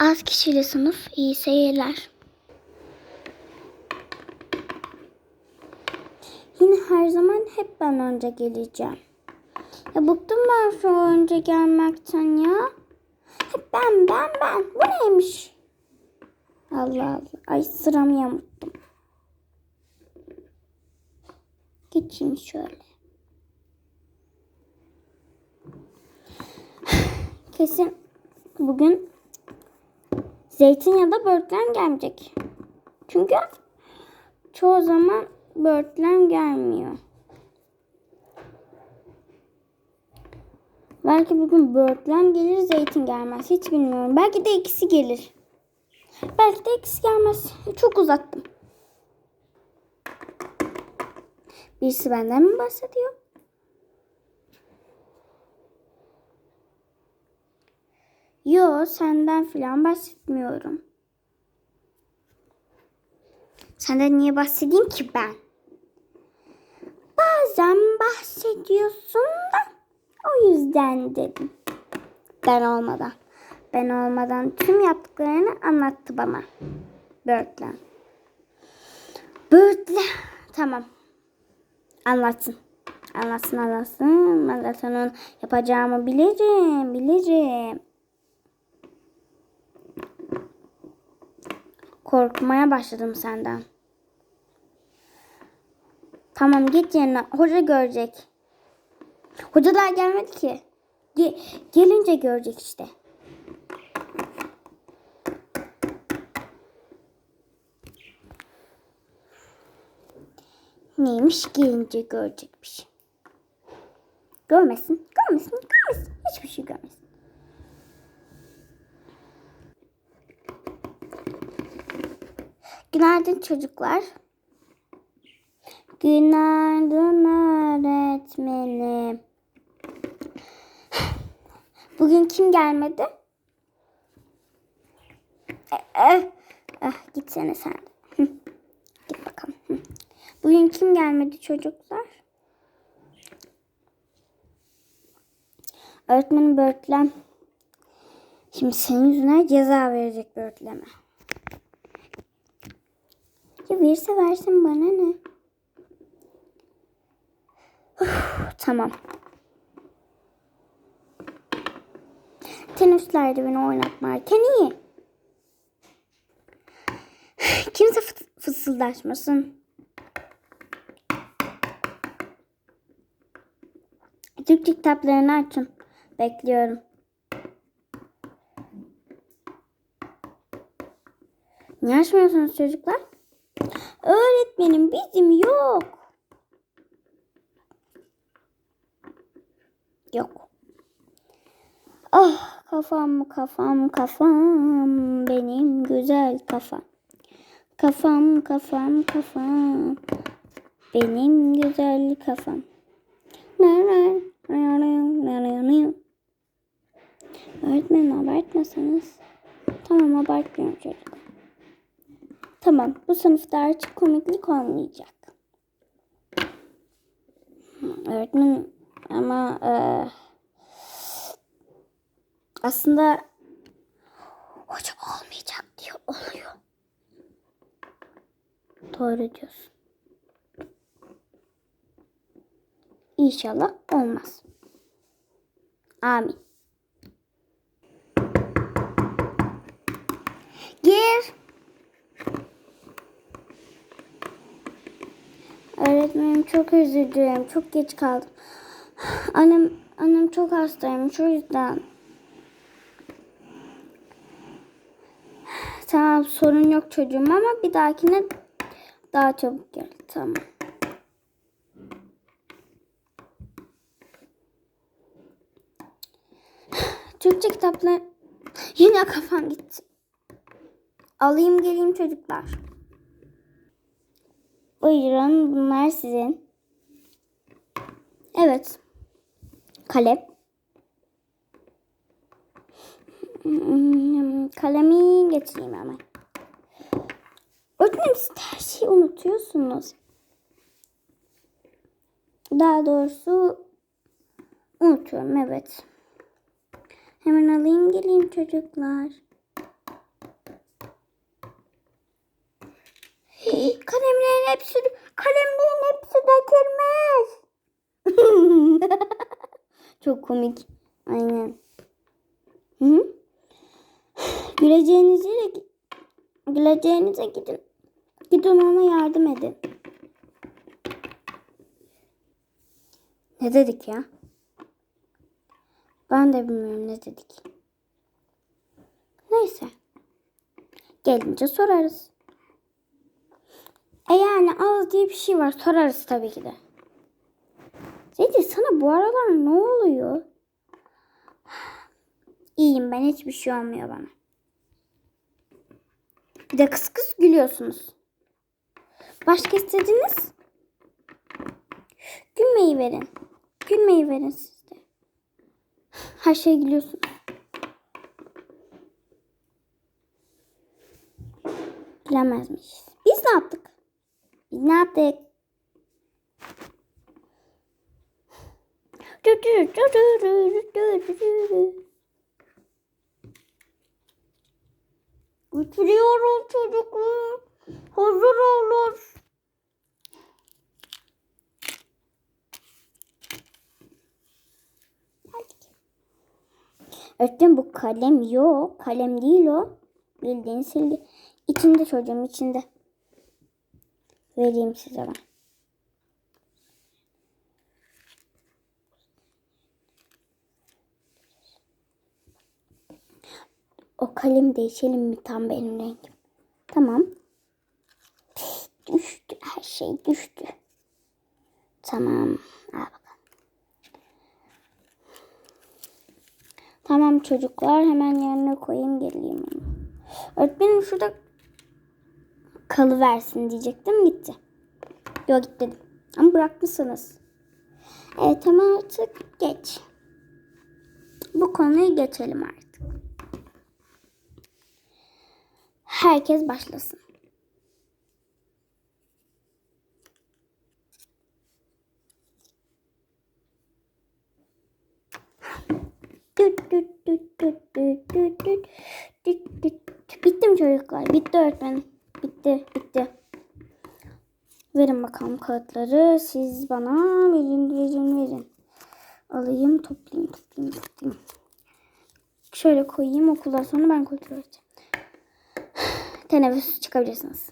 Az kişili sınıf. iyi seyirler. Yine her zaman hep ben önce geleceğim. Ya bıktım ben şu önce gelmekten ya. Hep ben ben ben. Bu neymiş? Allah Allah. Ay sıramı yamuttum. Geçeyim şöyle. Kesin bugün zeytin ya da böğürtlen gelmeyecek. Çünkü çoğu zaman böğürtlen gelmiyor. Belki bugün böğürtlen gelir, zeytin gelmez. Hiç bilmiyorum. Belki de ikisi gelir. Belki de ikisi gelmez. Çok uzattım. Birisi benden mi bahsediyor? Yo, senden filan bahsetmiyorum. Senden niye bahsedeyim ki ben? Bazen bahsediyorsun da o yüzden dedim. Ben olmadan. Ben olmadan tüm yaptıklarını anlattı bana. Börtlen. Börtlen. Tamam. Anlatsın. Anlatsın anlatsın. Ben zaten onun yapacağımı bilirim. Bilirim. Korkmaya başladım senden. Tamam git yerine. Hoca görecek. Hoca daha gelmedi ki. Ge- gelince görecek işte. Neymiş gelince görecekmiş. Görmesin, görmesin, görmesin. Hiçbir şey görmesin. Günaydın çocuklar. Günaydın öğretmenim. Bugün kim gelmedi? Eh, eh, ah, gitsene sen. Git bakalım. Bugün kim gelmedi çocuklar? Öğretmenim böğürtlen. Şimdi senin yüzüne ceza verecek böğürtleme. Ya verirse versin bana ne? Uf, tamam. Teneffüslerde beni oynatmarken iyi. Kimse fıs- fısıldaşmasın. Türkçe kitaplarını açın. Bekliyorum. Niye açmıyorsunuz çocuklar? Öğretmenim bizim yok. Yok. Ah kafam kafam kafam benim güzel kafam. Kafam kafam kafam benim güzel kafam. Öğretmenim abartmasanız. Tamam abartmıyorum çocuk. Tamam bu sınıfta artık komiklik olmayacak. Öğretmenim ama eee aslında hoca olmayacak diye oluyor. Doğru diyorsun. İnşallah olmaz. Amin. Gir. Öğretmenim çok özür. Çok geç kaldım. Annem annem çok hastaymış o yüzden. Tamam sorun yok çocuğum ama bir dahakine daha çabuk gel. Tamam. Türkçe kitaplar yine kafam gitti. Alayım geleyim çocuklar. Buyurun bunlar sizin. Evet. Kalem. Kalemi getireyim hemen. Öğretmenim siz her şeyi unutuyorsunuz. Daha doğrusu unutuyorum evet. Hemen alayım geleyim çocuklar. Kalemlerin hepsi kalemlerin hepsi dökülmüş. Çok komik. Aynen. Hı -hı. Güleceğiniz yere güleceğinize gidin. Gidin ona yardım edin. Ne dedik ya? Ben de bilmiyorum ne dedik. Neyse. Gelince sorarız. E yani ağız diye bir şey var. Sorarız tabii ki de. Zeytin sana bu aralar ne oluyor? İyiyim ben hiçbir şey olmuyor bana. Bir de kıs kıs gülüyorsunuz. Başka istediniz? Gülmeyi verin. Gülmeyi verin siz de. Her şeye gülüyorsunuz. Bilemezmişiz. Biz ne yaptık? Biz ne yaptık? Götürüyorum çocuklar. Hazır olur. Öğretmenim bu kalem yok. Kalem değil o. Bildiğin silgi. İçinde çocuğum içinde. Vereyim size ben. O kalem değişelim mi tam benim rengim? Tamam. Düştü her şey düştü. Tamam. Al bakalım. Tamam çocuklar hemen yerine koyayım geleyim. Öğretmenim şurada kalıversin diyecektim gitti. Yok git dedim. Ama bırakmışsınız. Evet ama artık geç. Bu konuyu geçelim artık. Herkes başlasın. Bitti mi çocuklar? Bitti öğretmenim. Bitti, bitti. Verin bakalım kağıtları. Siz bana verin, verin, verin. Alayım, toplayayım, toplayayım, toplayayım. Şöyle koyayım okuldan sonra ben kontrol edeceğim. Teneffüs çıkabilirsiniz.